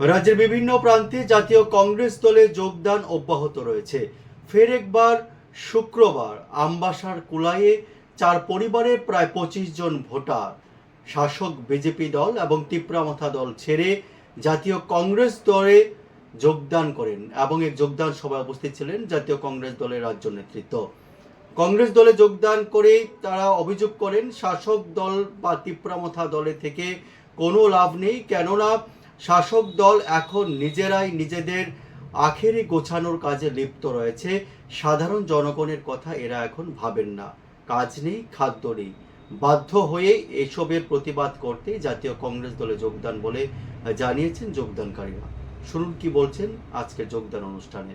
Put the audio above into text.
রাজ্যের বিভিন্ন প্রান্তে জাতীয় কংগ্রেস দলে যোগদান অব্যাহত রয়েছে। ফের একবার শুক্রবার আমবাসার কুলাইয়ে চার পরিবারের প্রায় পঁচিশ জন ভোটার, শাসক বিজেপি দল এবং তিপ্রামথা দল ছেড়ে জাতীয় কংগ্রেস দলে যোগদান করেন এবং এই যোগদান সভায় উপস্থিত ছিলেন জাতীয় কংগ্রেস দলের রাজ্য নেতৃত্ব। কংগ্রেস দলে যোগদান করে তারা অভিযোগ করেন, শাসক দল বা তিপ্রামথা দলে থেকে কোনো লাভ নেই, কেননা শাসক দল এখন নিজেরাই নিজেদের আখেরি গোছানোর কাজে লিপ্ত রয়েছে। সাধারণ জনগণের কথা এরা এখন ভাবেন না। কাজ নেই, খাদ্য নেই। বাধ্য হয়ে এসবের প্রতিবাদ করতে জাতীয় কংগ্রেস দলে যোগদান বলে জানিয়েছেন যোগদানকারীরা। শুনুন কি বলছেন আজকের যোগদান অনুষ্ঠানে।